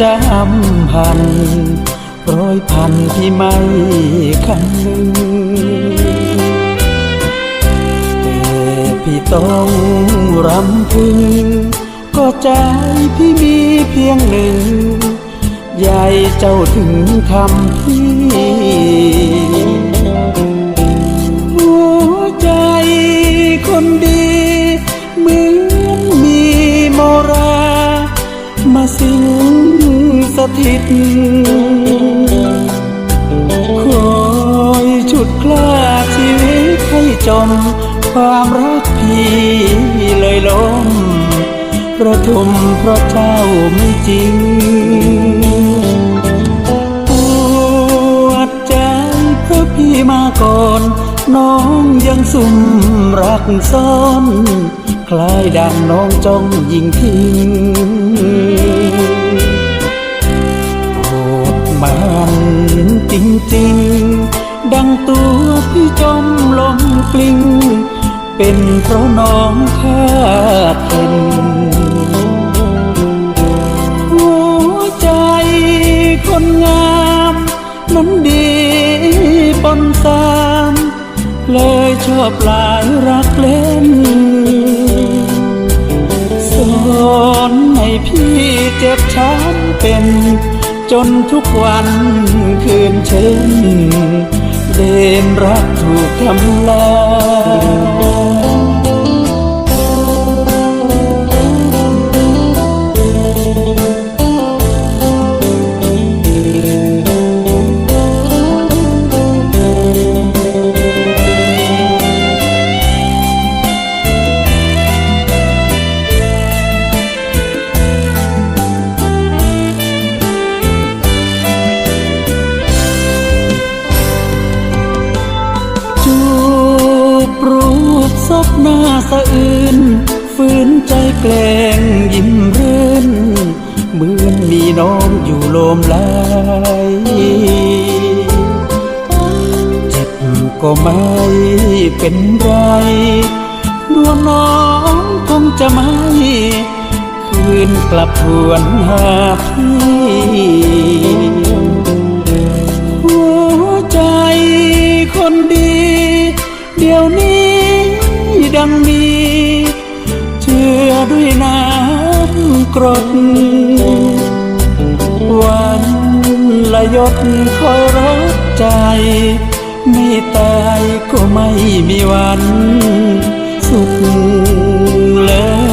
จะหำพันร้อยพันที่ไม่คันหนึ่งแต่พี่ต้องรำพึง ก็ใจพี่มีเพียงหนึ่ง ใหญ่เจ้าถึงทำพี่ สิงสถิต คอยฉุดคลาชีวิตให้จม ความรักพี่เลยล้มประทุมเพราะเจ้าไม่จริงปวดใจเพราะพี่มาก่อน น้องยังสุ่มรักซ่อน คล้ายดังน้องจ้องยิงทิ้งโหดมันจริงๆ ดังตัวพี่จมลงกลิ้ง เป็นเพราะน้องค่าดเข็นหัวใจคนงามนั้นดีปนสาม เลยชอบหลายรักเล่น เป็น จนทุกวันคืนเช่นเดินรักถูกทำลาย ชื่นฝืนใจแกล้งยิ้มรื่นเหมือนมีน้องอยู่โลมลายเจ็บก็ไม่เป็นไรดวงน้องคงจะไม่คืนกลับหวนหาพี่หัวใจคนดี เดี๋ยวนี้ดังมี ด้วยน้ำกรด วันละยดคอรบใจ ไม่ตายก็ไม่มีวัน สุขเลย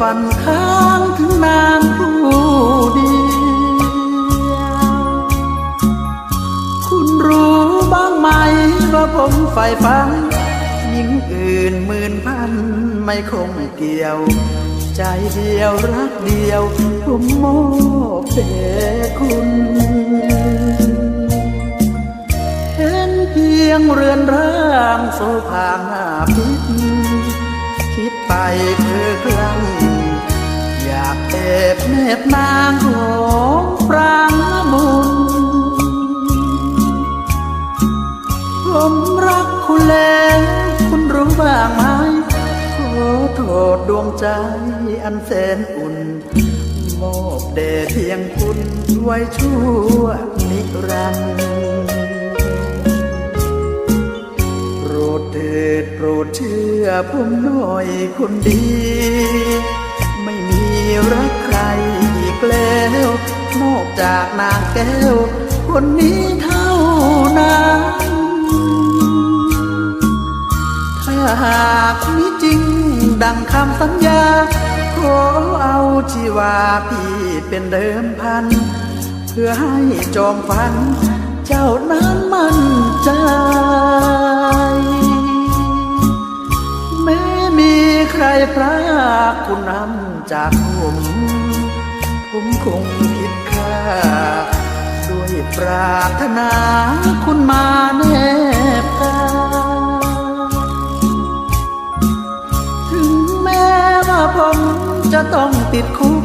ฝันค้างถึงนางผู้เดียวคุณรู้บ้างไหมว่าผมใฝ่ฝันหญิงอื่นหมื่นพันไม่คงเกี่ยว ใจเดียวรักเดียว ผมมอบแด่คุณเห็นเพียงเรือนร่างโซภาหน้าพิษคิดไปเพื่อครั้ง บแนบนางของปรางละมุนผมรักคุณแล้วคุณรู้บ้างไหมขอโทษดวงใจอันแสนอุ่น มอบแด่เพียงคุณไว้ชั่วนิรันดร์โปรดเถิดโปรดเชื่อผมหน่อยคนดี ไม่มีรัก ใครอีกแล้วนอกจากนางแก้ว คนนี้เท่านั้นถ้าหากมีจริงดังคำสัญญา ขอเอาชีวาพี่เป็นเดิมพัน เพื่อให้จองฝัน เจ้านั้นมั่นใจแม้มีใครพรากคุณนำจากผม ผมคงผิดค่าด้วยปรารถนาคุณมาแนบกายถึงแม้ว่าผมจะต้องติดคุก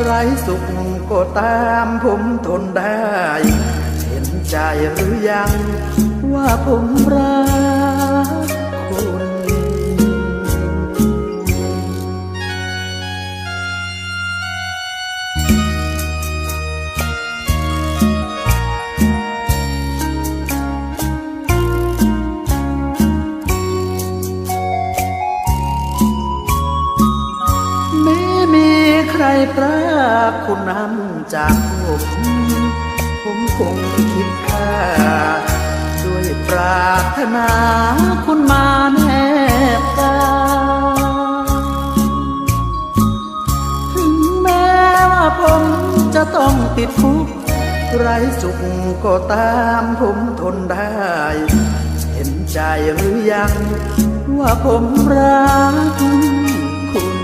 ไร้สุขก็ตามผมทนได้ เห็นใจหรือยังว่าผมรัก คุณนำจากผมผมคงคิดค่า ด้วยปรารถนาคุณมาแนบกายถึงแม้ว่าผมจะต้องติดคุกไร้สุขก็ตามผมทนได้ เห็นใจหรือยัง ว่าผมรักคุณ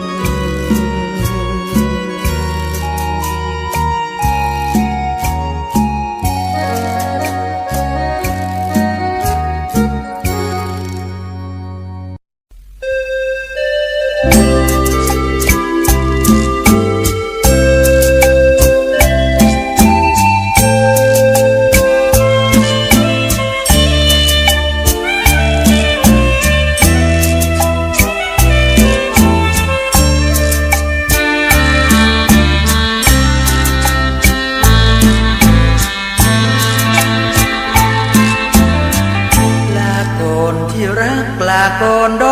กลาก่อนด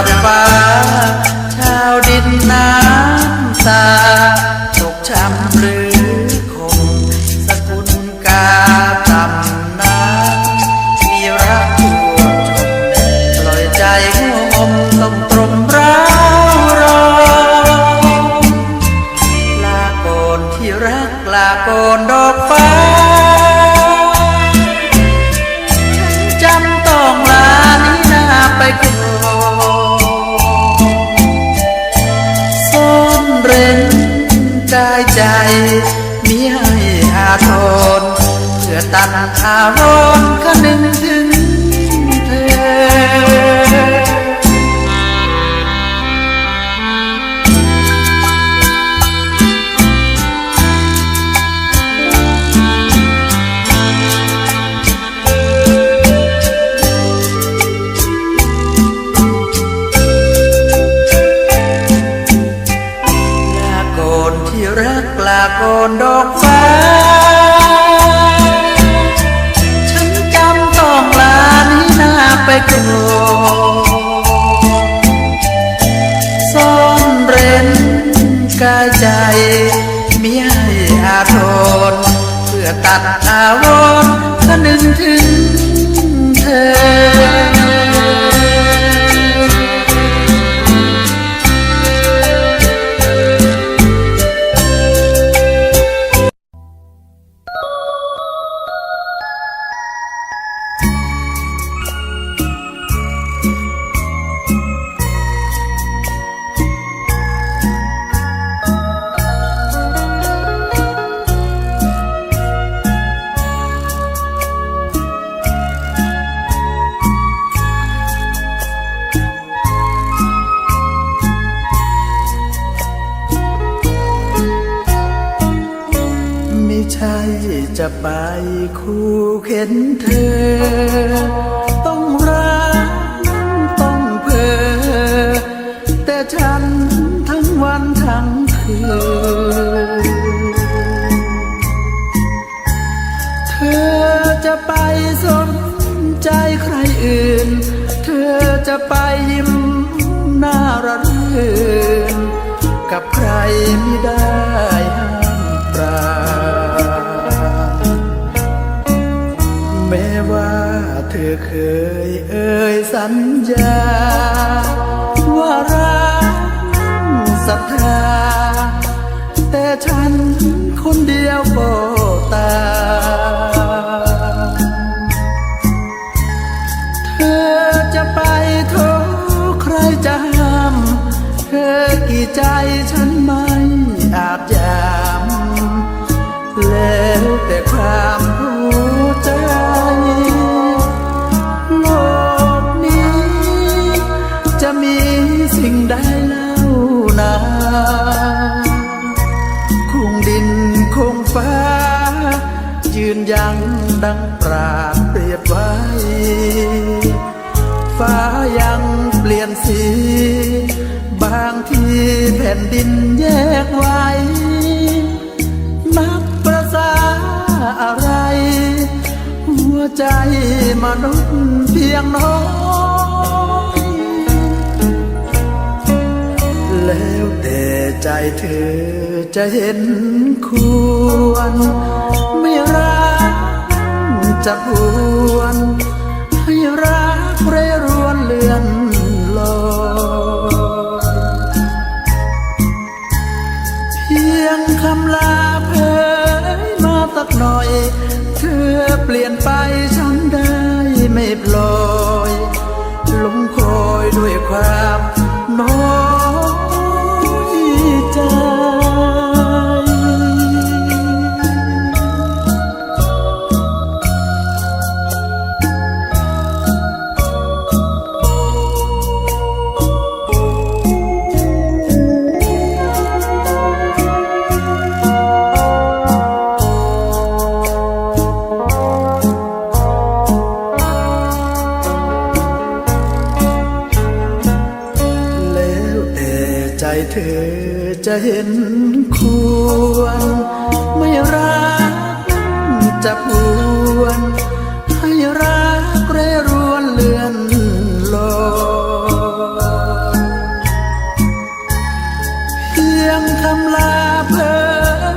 ประดับฟ้า ชาวดินน้ำตาตกช้ำหรือคงสกุลกาตำน้ำมีรักท่วมชมปล่อยใจหัวงมต้องตรมร้าวรอลาโกนที่รักลาโกนดอกฟ้า ตันอาวรณ์คนึง ซ่อนเร้นกายใจมิให้อาทรเพื่อตัดอาวรณ์คนึงถึง จะไปคู่เข็นเธอ ต้องรักต้องเพอ แต่ฉันทั้งวันทั้งคืนเธอจะไปสนใจใครอื่น เธอจะไปยิ้มหน้าระรื่นกับใครไม่ได้ อเคยเอ่ยสัญญา ว่ารักศรัทธา แต่ฉันคนเดียวก็ตา งดินคงฟ้า ยืนยังดังปราดเปรียบไว้ ฟ้ายังเปลี่ยนสี บางทีแผ่นดินแยกไว้ นับประสาอะไร หัวใจมนุษย์เพียงน้อย ใจเธอจะเห็นควร ไม่รักจะหวนให้รักเรรวนเลือนลอยเพียงคำลาเผยมาสักหน่อย เธอเปลี่ยนไปฉันได้ไม่ปล่อยลงคอยด้วยความน้อย จะเห็นควร ไม่รักจะพวน ให้รักเรรวนเลือนลอยเพียงคำลาเผ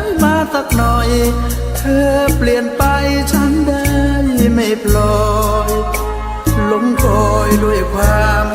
ยมาสักหน่อย เธอเปลี่ยนไปฉันได้ไม่ปล่อยลงคอยด้วยความ